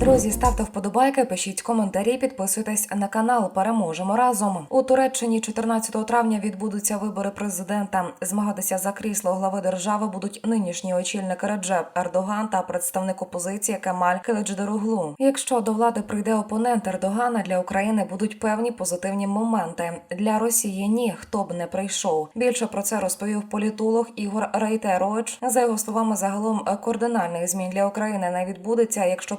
Друзі, ставте вподобайки, пишіть коментарі, підписуйтесь на канал. Переможемо разом. У Туреччині 14 травня відбудуться вибори президента. Змагатися за крісло глави держави будуть нинішні очільник Реджеп Ердоган та представник опозиції Кемаль Киличдаруглу. Якщо до влади прийде опонент Ердогана, для України будуть певні позитивні моменти. Для Росії ні, хто б не прийшов. Більше про це розповів політолог Ігор Рейтерович. За його словами, загалом кардинальних змін для України не відбудеться, якщо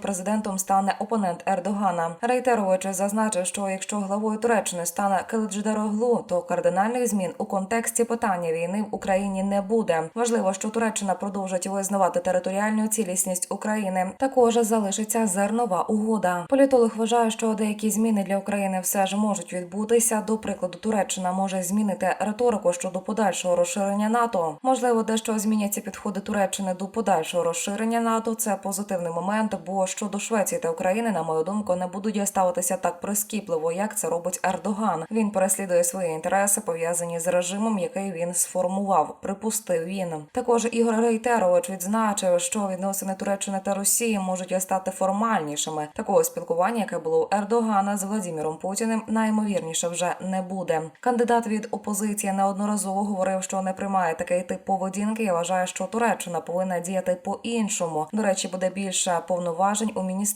президентом стане опонент Ердогана. Рейтерович зазначив, що якщо главою Туреччини стане Киличдароглу, то кардинальних змін у контексті питання війни в Україні не буде. Важливо, що Туреччина продовжить визнавати територіальну цілісність України. Також залишиться зернова угода. Політолог вважає, що деякі зміни для України все ж можуть відбутися. До прикладу, Туреччина може змінити риторику щодо подальшого розширення НАТО. Можливо, дещо зміняться підходи Туреччини до подальшого розширення НАТО. Це позитивний момент, бо щодо Швеції та України, на мою думку, не будуть ставитися так прискіпливо, як це робить Ердоган. Він переслідує свої інтереси, пов'язані з режимом, який він сформував. Припустив він. Також Ігор Рейтерович відзначив, що відносини Туреччини та Росії можуть стати формальнішими. Такого спілкування, яке було у Ердогана з Владіміром Путіним, найімовірніше вже не буде. Кандидат від опозиції неодноразово говорив, що не приймає такий тип поведінки. і вважає, що Туреччина повинна діяти по-іншому. До речі, буде більше повноважень у міністерстві.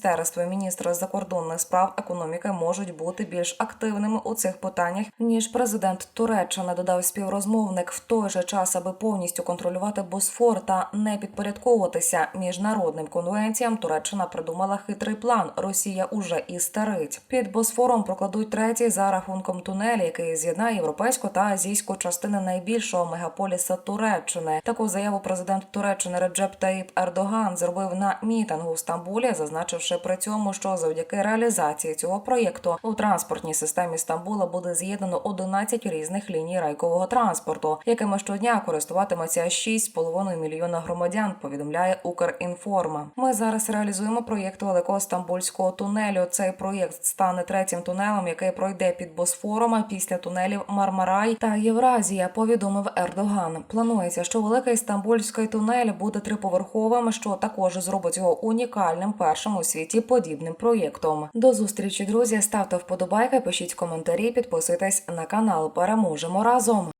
Міністри закордонних справ економіки можуть бути більш активними у цих питаннях ніж президент Туреччини. Додав співрозмовник в той же час, аби повністю контролювати Босфор та не підпорядковуватися міжнародним конвенціям. Туреччина придумала хитрий план. Росія уже і старить. Під Босфором прокладуть третій за рахунком тунель, який з'єднає європейську та азійську частини найбільшого мегаполіса Туреччини. Таку заяву президент Туреччини Реджеп Таїп Ердоган зробив на мітингу в Стамбулі, зазначивши при цьому, що завдяки реалізації цього проєкту у транспортній системі Стамбула буде з'єднано 11 різних ліній райкового транспорту, якими щодня користуватиметься 6,5 мільйона громадян. Повідомляє Укрінформа. Ми зараз реалізуємо проєкт великого стамбульського тунелю. Цей проєкт стане третім тунелем, який пройде під Босфором після тунелів Мармарай та Євразія. Повідомив Ердоган. Планується, що великий стамбульський тунель буде триповерховим, що також зробить його унікальним першим у світі подібним проєктом. До зустрічі, друзі. Ставте вподобайки, пишіть коментарі, підписуйтесь на канал. Переможемо разом.